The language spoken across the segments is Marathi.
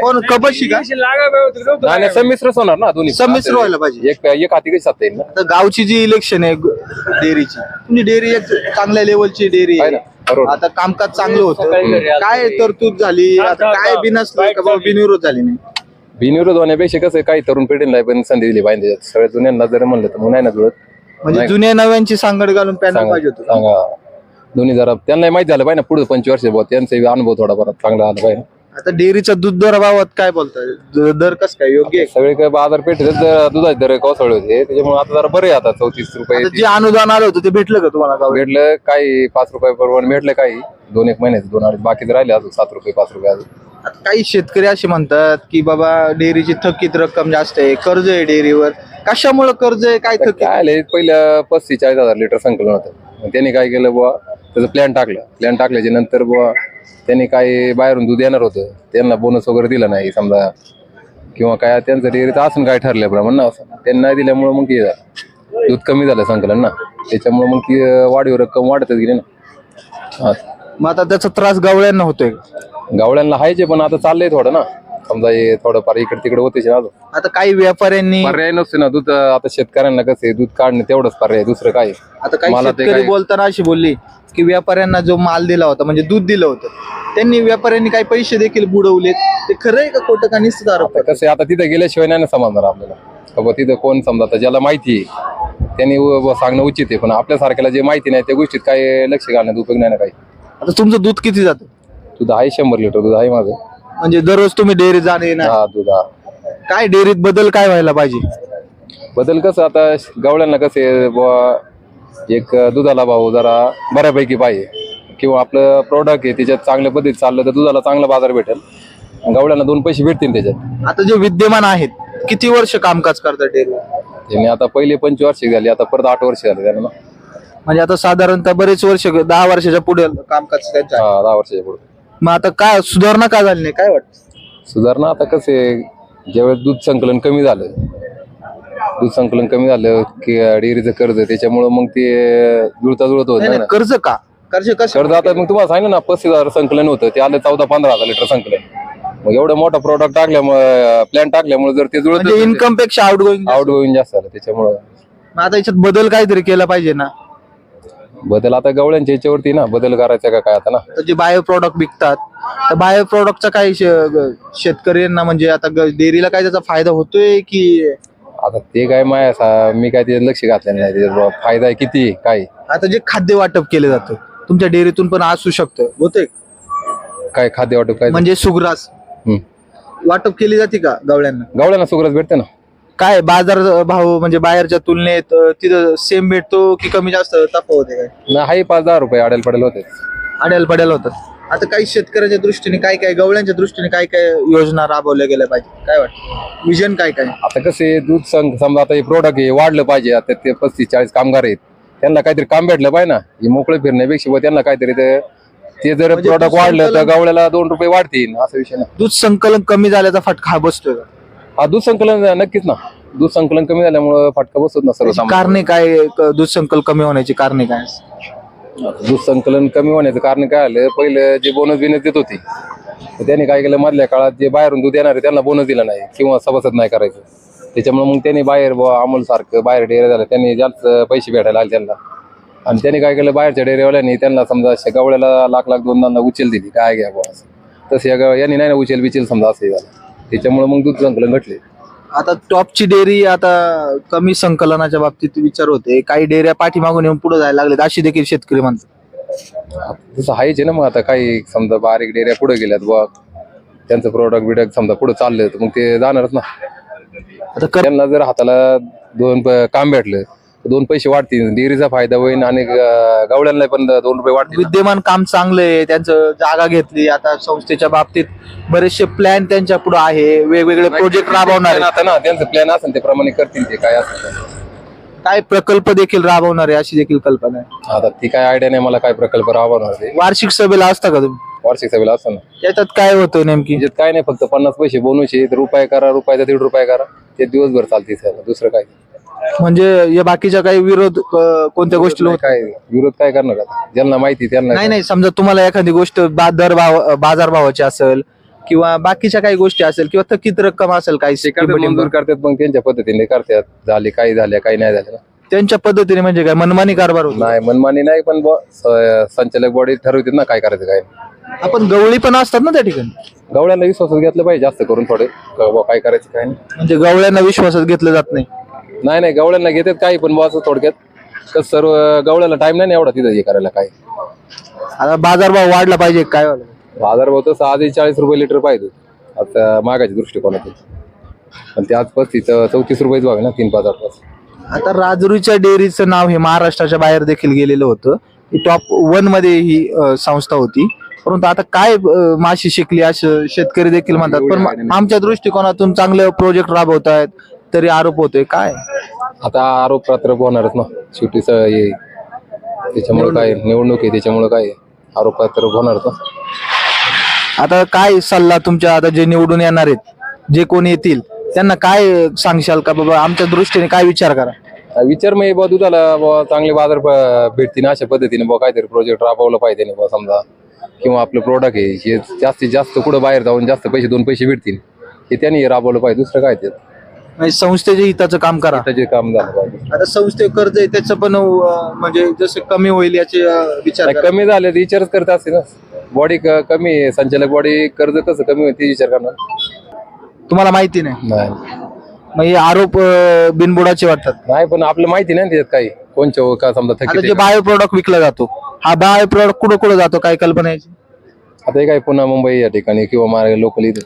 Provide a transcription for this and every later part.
कोण? कपाशी का? नाही नाही, संमिश्रच होणार ना दोन्ही. संमिश्र व्हायला पाहिजे. एक एक हाती काही साथ येईल ना? आता गावची जी इलेक्शन आहे ग- डेअरीची. तुमची डेअरी एक चांगल्या लेवलची डेअरी आहे. ना, आहे बरोबर. आता कामकाज चांगलं होतं. काय तरतूद झाली? आता काय बिनसलं का बाबा? बिनविरोध झाली नाही. बिनविरोध होण्यापेक्षा कसं आहे, काही तरुण पिढीला पण संधी दिली पाहिजे. त्याच्यात. सगळ्या जुन्यांना जर म्हणलं तर मग नाही ना जुळत. म्हणजे जुन्या नव्यांची सांगड घालून पॅनल सांगा पाहिजे होतं. सांगा. दोन्ही जरा त्यांना माहिती झालं पाहिजे ना पुढे पंचवर्ष बुवा त्यांचा अनुभव थोडाफार चांगला आला पाहिजे. आता डेअरीचा दूध दर भावात काय बोलताय? द- दर कस काय? योग्य आहे? सगळे काय बाजारपेठेत जर दुधाचे दर कोसळले होते. त्याच्यामुळे आता जरा बरे आता चौतीस रुपये आता जे अनुदान आलं होतं ते भेटलं का तुम्हाला? भेटलं काही पाच रुपये बरोबर भेटलं काही. दोन एक महिन्याचे दोन अडीच बाकी राहिले अजून सात रुपये पाच रुपये अजून. आता काही शेतकरी असे म्हणतात की बाबा डेअरीची थकीत रक्कम जास्त आहे कर्ज आहे डेअरीवर. कशामुळे कर्ज आहे? काय थकीत? काय आले पहिलं पस्तीस चाळीस हजार लिटर संकलन होतं. मग त्यांनी काय केलं बुवा? त्याचं प्लॅन टाकलं. प्लॅन टाकल्याच्या नंतर बुवा त्यांनी काय बाहेरून दूध येणार होतं. त्यांना बोनस वगैरे दिला नाही समजा. किंवा काय त्यांचं डेअरीचं असून काय ठरल्याप्रमाणे ना असं. त्यांनी नाही दिल्यामुळे मग झालं. दूध कमी झालं संकलन ना. त्याच्यामुळे मग ती वाढीव रक्कम वाढतच गेली ना. मग आता त्याचा त्रास गावळ्यांना होतोय. गावड्यांना हायचे पण आता चाललंय थोडं ना. समजा हे थोडंफार इकडे तिकडे होतेच ना अजून. आता काही व्यापाऱ्यांनी पर्याय नसते ना दूध आता शेतकऱ्यांना कसं आहे दूध काढणे तेवढंच पर्याय दुसरं काय आहे? आता काही मला ते शेतकरी काही- बोलताना अशी बोलली की व्यापाऱ्यांना जो माल दिला होता म्हणजे दूध दिलं होतं त्यांनी व्यापाऱ्यांनी काही पैसे देखील बुडवलेत. ते खरं आहे का खोटं का निश्चित आरोप कसं आहे, आता तिथं गेल्याशिवाय नाही ना समजणार आपल्याला. का बुवा तिथं कोण समजा आता ज्याला माहिती आहे त्यांनी व- व सांगणं उचित आहे पण आपल्यासारख्याला जे माहिती नाही त्या गोष्टीत काय लक्ष घालण्यात उपयोग नाही ना काही. आता तुमचं दूध किती जातं? दूध आहे शंभर लिटर दूध आहे माझं. म्हणजे दररोज तुम्ही डेअरी जाणे हा दूध काय डेअरीत बदल काय व्हायला पाहिजे? बदल कसं आता गवळ्यांना कसं आहे बुवा एक दुधाला भाव जरा बऱ्यापैकी पाहिजे. किंवा आपलं प्रोडक्ट आहे त्याच्यात चांगल्या पद्धतीत चाललं तर दुधाला चांगला बाजार भेटेल. गवळ्यांना दोन पैसे भेटतील त्याच्यात. आता जे विद्यमान आहेत किती वर्ष कामकाज करतात डेअरीवर त्यांनी आता पहिले पंचवार्षिक झाली आता परत आठ वर्ष झाले त्यांना. म्हणजे आता साधारणतः बरेच वर्ष दहा वर्षाच्या पुढे कामकाज त्यांचं आहे. हा दहा वर्षाच्या पुढे. मग आता काय सुधारणा का झाली नाही? काय वाटतं? सुधारणा आता कसं आहे ज्यावेळेस दूध संकलन कमी झालं दूध संकलन कमी झालं की डेअरीचं कर्ज त्याच्यामुळं मग ते जुळता जुळत होत नाही, नाही नाही, ना. कर्ज का? कर्ज कसं कर्ज आता मग तुम्हाला सांगितलं ना पस्तीस हजार संकलन होतं ते आलं चौदा पंधरा हजार लिटर संकलन. मग एवढं मोठं प्रॉडक्ट टाकल्यामुळे प्लॅन टाकल्यामुळे जर ते जुळत म्हणजे इन्कमपेक्षा आउट गोईंग आउट गोईंग जास्त झालं त्याच्यामुळं. आता याच्यात बदल काहीतरी केला पाहिजे ना. बदल आता गवळ्यांच्या याच्यावरती ना बदल करायचा का काय आता ना? तर जे बायो प्रॉडक्ट विकतात तर बायो प्रॉडक्टचा काही शे- ग- शेतकऱ्यांना म्हणजे आता ग- डेअरीला काय त्याचा फायदा होतोय की? आता ते काय माय असा मी काय त्याच्यात लक्ष घातलेलं नाही त्याच्यात फायदा आहे किती काय? आता जे खाद्य वाटप केलं जातं तुमच्या डेअरीतून पण असू शकतं होतंय? काय खाद्य वाटप काय? म्हणजे सुग्रास. हम्म. वाटप केली जाते का गवळ्यांना? गवळ्यांना सुगरच भेटते ना? काय बाजार भाव म्हणजे बाहेरच्या तुलनेत अं, तिथं सेम भेटतो की कमी जास्त तफावत आहे काय? ना हाही पाच दहा रुपये अडेल पडेल होते. आड्याला पड्याला होतात आता काही शेतकऱ्याच्या दृष्टीने काय काय गवळ्यांच्या दृष्टीने काय काय योजना राबवल्या गेल्या पाहिजे काय वाटतं? विजन काय काय? आता कसे दूध संघ समजा आता हे प्रोडक्ट आहे वाढलं पाहिजे आता ते पस्तीस चाळीस कामगार आहेत. त्यांना काहीतरी काम भेटलं पाहिजे ना? हे मोकळे फिरण्यापेक्षा बुवा त्यांना काहीतरी ते ते जर म्हणजे प्रोडक्ट वाढलं तर संकलन- गावड्याला दोन रुपये वाढतील असा विषय ना दूध संकलन कमी झाल्याचा फटका हा बसतोय. का? हा दूध संकलन नक्कीच ना. दूध संकलन कमी झाल्यामुळे फटका बसत ना त्याची सर्वसामान्य कारणे काय क- दूध संकलन कमी होण्याची कारणे काय? दूध संकलन कमी होण्याचं कारण काय आलं? पहिलं जे बोनस बिनस देत होती तर त्यांनी काय केलं? मधल्या काळात जे बाहेरून दूध येणार त्यांना बोनस दिला नाही किंवा सभासद नाही करायचं. त्याच्यामुळे मग त्यांनी बाहेर बुवा अमोल सारखं बाहेर डेअरी झालं. त्यांनी जास्त पैसे भेटायला आले त्यांना. आणि त्यांनी काय केलं? बाहेरच्या डेअरीवाल्यांनी त्यांना समजा अशा गवळ्याला लाख लाख दोन दोनदा उचल दिली. काय घ्या बुवा असं. तसं या गाव यांनी नाही ना उचल बिचल समजा असं झालं. त्याच्यामुळे मग दूध संकलन घटले. आता टॉपची डेअरी आता कमी संकलनाच्या बाबतीत विचार होते. काही डेअऱ्या पाठीमागून येऊन पुढे जायला लागलेत अशी देखील शेतकरी म्हणतात तसं आहेच आहे ना मग आता काही समजा बारीक डेअऱ्या पुढे गेल्यात बुवा त्यांचं प्रोडक्ट बिडक्ट समजा पुढे चाललं तर मग ते जाणारच ना. आता कर- त्यांना जर हाताला दोन प- काम भेटलं दोन पैसे वाढतील. डेअरीचा फायदा होईल आणि ग- गवळ्यांना पण दोन रुपये वाढतील. विद्यमान काम चांगलं आहे त्यांचं जागा घेतली आता संस्थेच्या बाबतीत बरेचसे प्लॅन त्यांच्या पुढे आहे वेगवेगळे प्रोजेक्ट राबवणार आता ना त्यांचं प्लॅन असेल ते प्रमाणे करतील ते काय असेल. काय प्रकल्प देखील राबवणार आहे अशी देखील कल्पना आहे? आता ती काय आयडिया नाही मला काय प्रकल्प राबवणार ते वार्षिक सभेला असता का तुम्ही? वार्षिक सभेला असं ना. त्याच्यात काय होतं नेमकी? त्याच्यात काय नाही फक्त पन्नास पैसे बोनूचे रुपये करा रुपयाचा दीड रुपये करा ते दिवसभर चालते सर दुसरं काय? म्हणजे या बाकीच्या काही विरोध कोणत्या गोष्टीला होत काय विरोध काय करणार आता? ज्यांना माहिती त्यांना नाही नाही समजा तुम्हाला एखादी गोष्ट बा- दर भाव बाजार भावाची असेल किंवा बाकीच्या काही गोष्टी असेल किंवा थकीत रक्कम असेल काही ते मंजूर करतात मग त्यांच्या पद्धतीने करतात. झाले काही झाले काही नाही झाले ना त्यांच्या पद्धतीने म्हणजे काय? मनमानी कारभार होतो. नाही मनमानी नाही पण बुवा, स- संचालक बॉडी ठरवतात ना काय करायचं काय नाही. आपण गवळी पण असतात ना त्या ठिकाणी? गवळ्यांना विश्वासात घेतलं पाहिजे जास्त करून थोडे. का बुवा काय करायचं काय नाही. म्हणजे गवळ्यांना विश्वासात घेतलं जात नाही. नाही नाही गवळ्यांना घेतात काही पण बुवा असं थोडक्यात. कसं सर्व गवळ्याला टाइम नाही ना एवढा तिथं हे करायला काय आता बाजारभाव वाढला पाहिजे काय व्हायला? बाजार भाव तसं आधी चाळीस रुपये लिटर पाहिजे आता मागाच्या दृष्टिकोनातून. पण ते पस्तीस चौतीस रुपयेच बघा ना तीन पाच आठ पाच आता राजरूच्या डेअरीचं नाव हे महाराष्ट्राच्या बाहेर देखील गेलेलं होतं. टॉप वनमध्ये ही अ, संस्था होती. परंतु आता काय अ, माशी शिकली असं शेतकरी देखील म्हणतात. पण म- आमच्या दृष्टिकोनातून चांगले प्रोजेक्ट राबवत आहेत तरी आरोप होतोय. काय? आता आरोप प्रत्यारोप होणारच ना. शेवटी स- हे त्याच्यामुळे काय? निवडणूक. आहे त्याच्यामुळे काय आरोप प्रत्यारोप होणारच ना. आता काय सल्ला तुमच्या आता जे निवडून येणार आहेत जे कोणी येतील त्यांना काय सांगशाल का बाबा? आमच्या दृष्टीने काय विचार करा? विचार मग बा दुधाला बुवा चांगले बाजार प- भेटतील अशा पद्धतीने बुवा काहीतरी प्रोजेक्ट राबवलं पाहिजे ना बुवा समजा. किंवा आपलं प्रोडक्ट आहे हे जास्तीत जास्त कुठं बाहेर जाऊन जास्त पैसे दोन पैसे भेटतील. हे त्यांनी राबवलं पाहिजे. दुसरं काय ते म्हणजे संस्थेच्या हिताचं काम करा. त्याचे काम झालं पाहिजे. आता संस्थे कर्ज आहे त्याचं पण अ, म्हणजे जसं कमी होईल याचे अ, विचार नाही, करा. कमी झाले तर विचारच करत असते ना. बॉडी कमी आहे संचालक बॉडी कर्ज कसं कमी होईल ते विचार करणार. तुम्हाला माहिती नाही. नाही. मग हे आरोप अ, बिनबुडाचे वाटतात. नाही पण आपलं माहिती नाही ना त्याच्यात काही. कोणच्या का समजा आता थकीत जे आहे? बायो प्रोडक्ट विकला जातो हा बायो प्रोडक्ट कुठं कुठं जातो काय कल्पना याची? आता हे काय पुन्हा मुंबई या ठिकाणी किंवा लोकल इथं.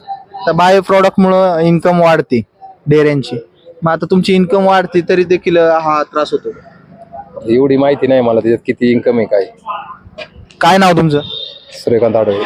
तर बायो प्रोडक्ट मुळे इन्कम वाढते. डेअऱ्यांची मग आता तुमची इन्कम वाढते तरी देखील हा त्रास होतो. एवढी माहिती नाही मला त्याच्यात किती इन्कम आहे काय. काय नाव तुमचं? सूर्यकांत आडवे.